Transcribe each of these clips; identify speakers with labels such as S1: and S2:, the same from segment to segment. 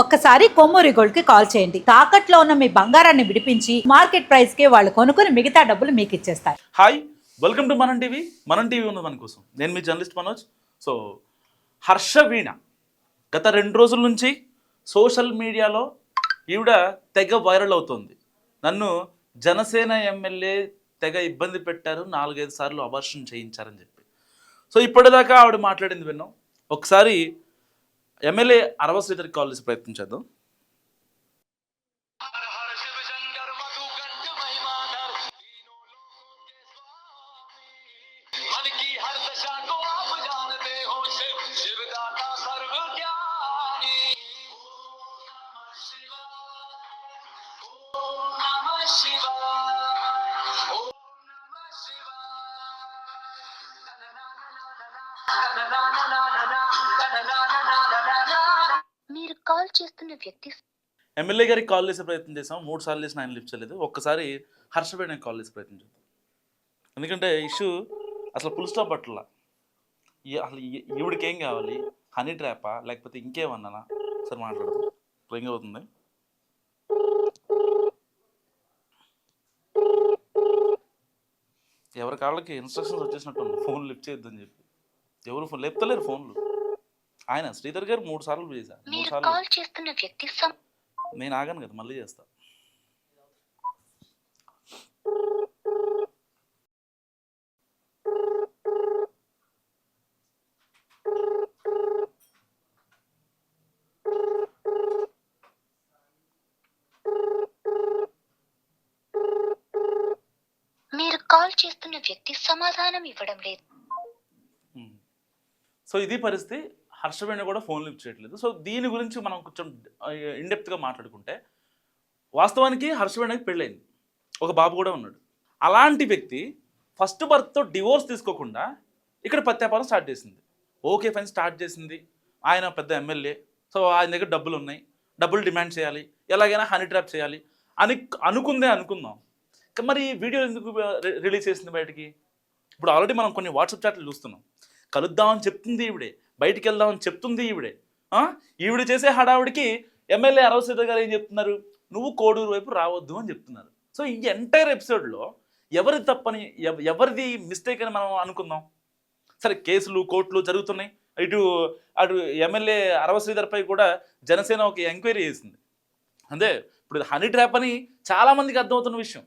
S1: ఒక్కసారి కొమ్మూరి గోల్డ్కి కాల్ చేయండి. తాకట్లో ఉన్న మీ బంగారాన్ని విడిపించి మార్కెట్ ప్రైస్కి వాళ్ళు కొనుక్కుని మిగతా డబ్బులు మీకు ఇచ్చేస్తారు.
S2: Hi welcome to Manam TV. Manam TV ఉన్నది మన కోసం. నేను మీ జర్నలిస్ట్ మనోజ్. సో హర్ష వీణ గత రెండు రోజుల నుంచి సోషల్ మీడియాలో ఈవిడ తెగ వైరల్ అవుతుంది. నన్ను జనసేన ఎమ్మెల్యే తెగ ఇబ్బంది పెట్టారు. నాలుగైదు సార్లు అవర్షన్ చేయించారని చెప్పి. సో ఇప్పటిదాకా ఆవిడ మాట్లాడింది విన్నాం. ఒకసారి ఎమ్మెల్యే అరవ శ్రీధర్ కాల్ చేసి ప్రయత్నం చేద్దాం.
S3: మీరు కాల్ చేస్తున్న వ్యక్తి
S2: ఎమ్మెల్యే గారికి కాల్ చేసే ప్రయత్నం చేసాం మూడు సార్లు చేసిన ఆయన లిఫ్ట్ చేయలేదు. ఒక్కసారి హర్షపేటకి కాల్ చేసే ప్రయత్నం చేద్దాం. ఎందుకంటే ఇష్యూ అసలు ఫుల్ స్టాప్ పట్ల అసలు ఈవిడికి ఏం కావాలి? హనీ ట్రాపా? లేకపోతే ఇంకేమన్నానా? సరే మాట్లాడదాం. రింగ్ అవుతుంది ఎవరి కాళ్ళకి ఇన్స్ట్రక్షన్స్ వచ్చేసినట్టు ఫోన్ లిఫ్ట్ చేయొద్దని చెప్పి. ఎవరు ఫోన్ లేపుతలేరు ఫోన్లు. ఆయన శ్రీధర్ గారు మూడు సార్లు చేశారు. మూడు సార్లు. నేను ఆగాను కదా మళ్ళీ చేస్తా.
S3: మీరు కాల్ చేస్తున్న వ్యక్తి సమాధానం ఇవ్వడం లేదు.
S2: సో ఇది పరిస్థితి హర్షవేణ కూడా ఫోన్ లిఫ్ట్ చేయట్లేదు. సో దీని గురించి మనం కొంచెం ఇండెప్త్గా మాట్లాడుకుంటే వాస్తవానికి హర్షవేణకి పెళ్ళైంది ఒక బాబు కూడా ఉన్నాడు. అలాంటి వ్యక్తి ఫస్ట్ బర్త్తో డివోర్స్ తీసుకోకుండా ఇక్కడ ప్రత్యాపారం స్టార్ట్ చేసింది. ఓకే ఫైన్ స్టార్ట్ చేసింది. ఆయన పెద్ద ఎమ్మెల్యే. సో ఆయన దగ్గర డబ్బులు ఉన్నాయి. డబ్బులు డిమాండ్ చేయాలి. ఎలాగైనా హనీ ట్రాప్ చేయాలి. అని అనుకుందే అనుకుందాం. మరి వీడియో ఎందుకు రిలీజ్ చేసింది బయటికి? ఇప్పుడు ఆల్రెడీ మనం కొన్ని వాట్సాప్ చాట్లు చూస్తున్నాం. కలుద్దామని చెప్తుంది ఇవిడే బయటికి వెళ్దామని చెప్తుంది ఈవిడే. ఈవిడ చేసే హడావుడికి ఎమ్మెల్యే అరవసీత గారు ఏం చెప్తున్నారు? నువ్వు కోడూరు వైపు రావద్దు అని చెప్తున్నారు. సో ఈ ఎంటైర్ ఎపిసోడ్లో ఎవరి తప్పని ఎవరిది మిస్టేక్ అని మనం అనుకుందాం? సరే కేసులు కోర్టులు జరుగుతున్నాయి. ఇటు అటు ఎమ్మెల్యే అరవ శ్రీధర్పై కూడా జనసేన ఒక ఎంక్వైరీ చేసింది. అంతే ఇప్పుడు హనీ ట్రాప్ అని చాలామందికి అర్థమవుతున్న విషయం.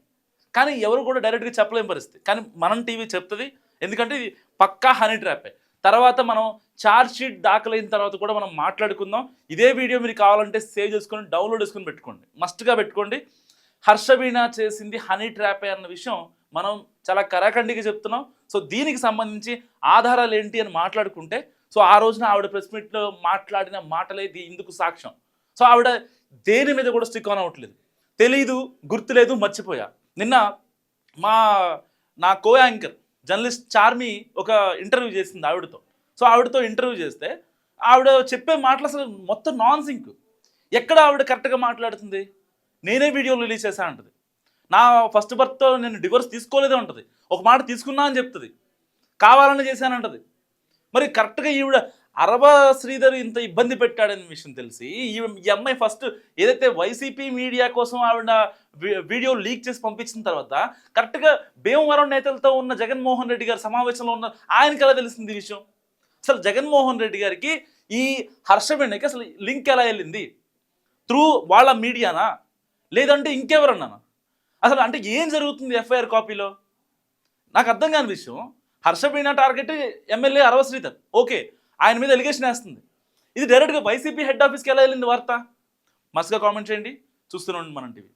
S2: కానీ ఎవరు కూడా డైరెక్ట్గా చెప్పలేని పరిస్థితి. కానీ మనం టీవీ చెప్తుంది. ఎందుకంటే ఇది పక్కా హనీ ట్రాపే. తర్వాత మనం ఛార్జ్ షీట్ దాఖలైన తర్వాత కూడా మనం మాట్లాడుకుందాం. ఇదే వీడియో మీరు కావాలంటే సేవ్ చేసుకొని డౌన్లోడ్ చేసుకొని పెట్టుకోండి. మస్ట్గా పెట్టుకోండి. హర్షవీణ చేసింది హనీ ట్రాపే అన్న విషయం మనం చాలా కరాఖండిగా చెప్తున్నాం. సో దీనికి సంబంధించి ఆధారాలు ఏంటి అని మాట్లాడుకుంటే సో ఆ రోజున ఆవిడ ప్రెస్ మీట్లో మాట్లాడిన మాటలే ఇందుకు సాక్ష్యం. సో ఆవిడ దేని మీద కూడా స్టిక్ ఆన్ అవ్వట్లేదు. తెలీదు గుర్తులేదు మర్చిపోయా. నిన్న మా నా కో యాంకర్ జర్నలిస్ట్ చార్మి ఒక ఇంటర్వ్యూ చేసింది ఆవిడతో. సో ఆవిడతో ఇంటర్వ్యూ చేస్తే ఆవిడ చెప్పే మాటలు అసలు మొత్తం నాన్ సింక్ ఎక్కడ ఆవిడ కరెక్ట్గా మాట్లాడుతుంది? నేనే వీడియో రిలీజ్ చేశా అంటది. నా ఫస్ట్ బర్త్తో నేను డివోర్స్ తీసుకోలేదే ఉంటుంది. ఒక మాట తీసుకున్నా అని చెప్తుంది. కావాలని చేశానంటది. మరి కరెక్ట్గా ఈవిడ అరవ శ్రీధర్ ఇంత ఇబ్బంది పెట్టాడనే విషయం తెలిసి ఈ అమ్మాయి ఫస్ట్ ఏదైతే వైసీపీ మీడియా కోసం ఆవిడ వీడియో లీక్ చేసి పంపించిన తర్వాత కరెక్ట్గా భీమవరం నేతలతో ఉన్న జగన్మోహన్ రెడ్డి గారి సమావేశంలో ఉన్న ఆయనకి ఎలా తెలిసింది ఈ విషయం? అసలు జగన్మోహన్ రెడ్డి గారికి ఈ హర్షవేణికి అసలు లింక్ ఎలా వెళ్ళింది? త్రూ వాళ్ళ మీడియానా? లేదంటే ఇంకెవరన్నానా? అసలు అంటే ఏం జరుగుతుంది ఎఫ్ఐఆర్ కాపీలో? నాకు అర్థం కాని విషయం Harshaveena target MLA Arava Sridhar. Okay ఆయన మీద ఎలిగేషన్ వేస్తుంది. ఇది డైరెక్ట్గా వైసీపీ హెడ్ ఆఫీస్కి ఎలా వెళ్ళింది వార్త? మస్తుగా కామెంట్ చేయండి. చూస్తూనే ఉండండి మనం టీవీ